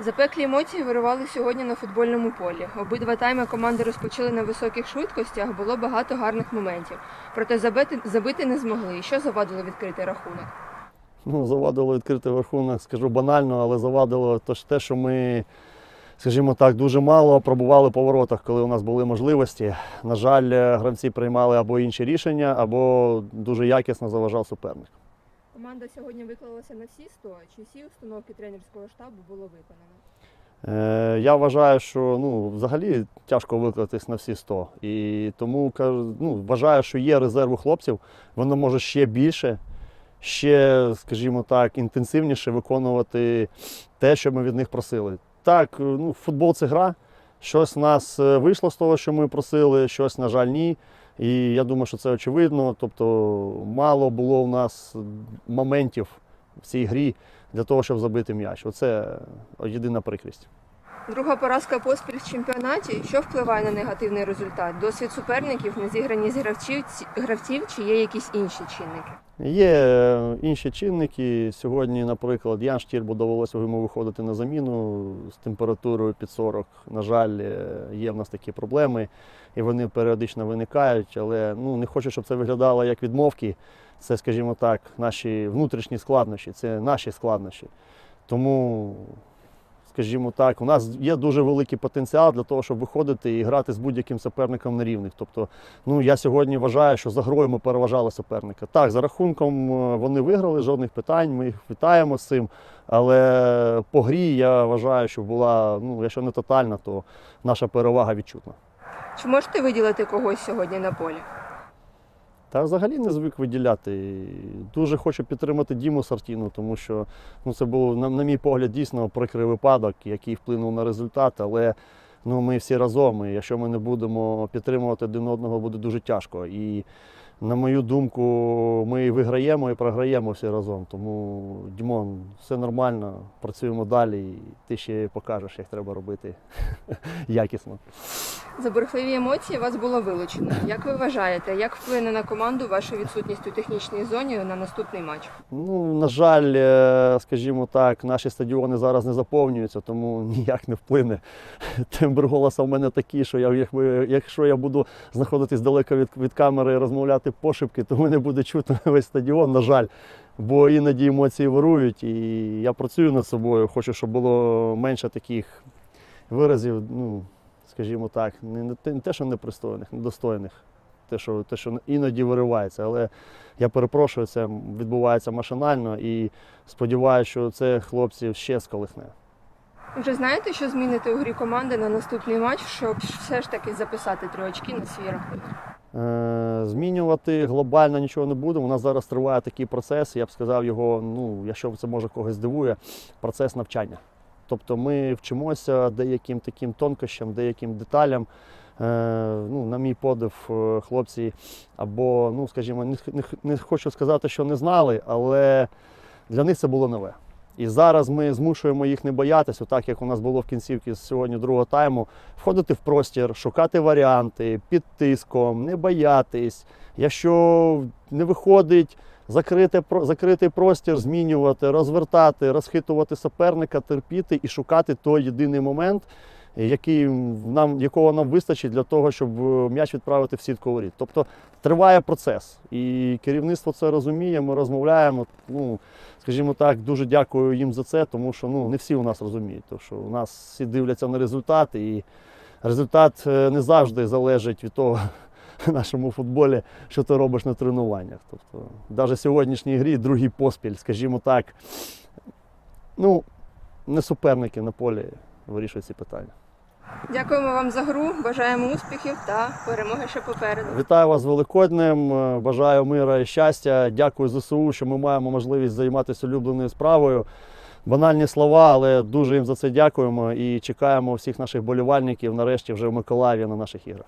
Запеклі емоції вирували сьогодні на футбольному полі. Обидва тайми команди розпочали на високих швидкостях, було багато гарних моментів. Проте забити, забити не змогли. Що завадило відкрити рахунок? Ну, завадило відкрити рахунок, скажу банально, але завадило те, що ми, скажімо так, дуже мало пробували по воротах, коли у нас були можливості. На жаль, гравці приймали або інші рішення, або дуже якісно заважав суперник. Команда сьогодні виклалася на всі 100. Чи всі установки тренерського штабу було виконано? Е, Я вважаю, що ну, взагалі тяжко виклатись на всі 100. І тому ну, вважаю, що є резерв у хлопців, воно може ще більше, ще, скажімо так, інтенсивніше виконувати те, що ми від них просили. Так, ну, футбол це гра. Щось в нас е, вийшло з того, що ми просили, щось, на жаль, ні. І я думаю, що це очевидно. Тобто мало було в нас моментів в цій грі для того, щоб забити м'яч. Оце єдина прикрість. Друга поразка поспіль в чемпіонаті. Що впливає на негативний результат? Досвід суперників, незіграність гравців, гравців чи є якісь інші чинники? Є е, інші чинники. Сьогодні, наприклад, Ян Штірбу довелося йому виходити на заміну з температурою під 40. На жаль, е, є в нас такі проблеми, і вони періодично виникають. Але ну, не хочу, щоб це виглядало як відмовки. Це, скажімо так, наші внутрішні складнощі, це наші складнощі. Тому, скажімо так, у нас є дуже великий потенціал для того, щоб виходити і грати з будь-яким суперником на рівних. Тобто, ну я сьогодні вважаю, що за грою ми переважали суперника. Так, за рахунком е, вони виграли, жодних питань. Ми їх вітаємо з цим. Але по грі я вважаю, що була, ну, якщо не тотальна, то наша перевага відчутна. Чи можете виділити когось сьогодні на полі? Та взагалі не звик виділяти. Дуже хочу підтримати Діму Сартіну, тому що ну, це був, на, на мій погляд, дійсно прикрий випадок, який вплинув на результат. Але ну, ми всі разом. І якщо ми не будемо підтримувати один одного, буде дуже тяжко. І на мою думку, ми і виграємо і програємо всі разом. Тому, Дімон, все нормально, працюємо далі, і ти ще покажеш, як треба робити якісно. За бурхливі емоції вас було вилучено. Як ви вважаєте, як вплине на команду ваша відсутність у технічній зоні на наступний матч? Ну, на жаль, е, скажімо так, наші стадіони зараз не заповнюються, тому ніяк не вплине. Тембр голоса в мене такий, що я, якщо я буду знаходитись далеко від, від камери і розмовляти пошепки, то мене буде чутно весь стадіон, на жаль. Бо іноді емоції вирують, і я працюю над собою. Хочу, щоб було менше таких виразів, ну, скажімо так, не, те, що непристойних, недостойних. Те, що, те, що іноді виривається. Але я перепрошую, це відбувається машинально і сподіваюся, що це хлопців ще сколихне. Вже знаєте, що змінити у грі команди на наступний матч, щоб все ж таки записати три очки на свій рахунок? Е, Змінювати глобально нічого не будемо. У нас зараз триває такий процес, я б сказав його, ну, якщо це може когось здивує, процес навчання. Тобто ми вчимося деяким таким тонкощам, деяким деталям. Е, ну, на мій подив, е, хлопці, або, ну, скажімо, не, хочу сказати, що не знали, але для них це було нове. І зараз ми змушуємо їх не боятися, так як у нас було в кінцівці сьогодні другого тайму, входити в простір, шукати варіанти під тиском, не боятись. Якщо не виходить, закрити, закритий простір, змінювати, розвертати, розхитувати суперника, терпіти і шукати той єдиний момент, який нам, якого нам вистачить для того, щоб е, м'яч відправити в сітку воріт. Тобто триває процес. І керівництво це розуміє, ми розмовляємо. Ну, скажімо так, дуже дякую їм за це, тому що ну, не всі у нас розуміють, тому що у нас всі дивляться на результат, і результат е, не завжди залежить від того в нашому футболі, що ти робиш на тренуваннях. Тобто, навіть в сьогоднішній грі другий поспіль, скажімо так, ну, не суперники на полі вирішують ці питання. Дякуємо вам за гру, бажаємо успіхів та перемоги ще попереду. Вітаю вас з Великоднем, е, бажаю мира і щастя. Дякую ЗСУ, що ми маємо можливість займатися улюбленою справою. Банальні слова, але дуже їм за це дякуємо і чекаємо всіх наших болівальників нарешті вже в Миколаєві на наших іграх.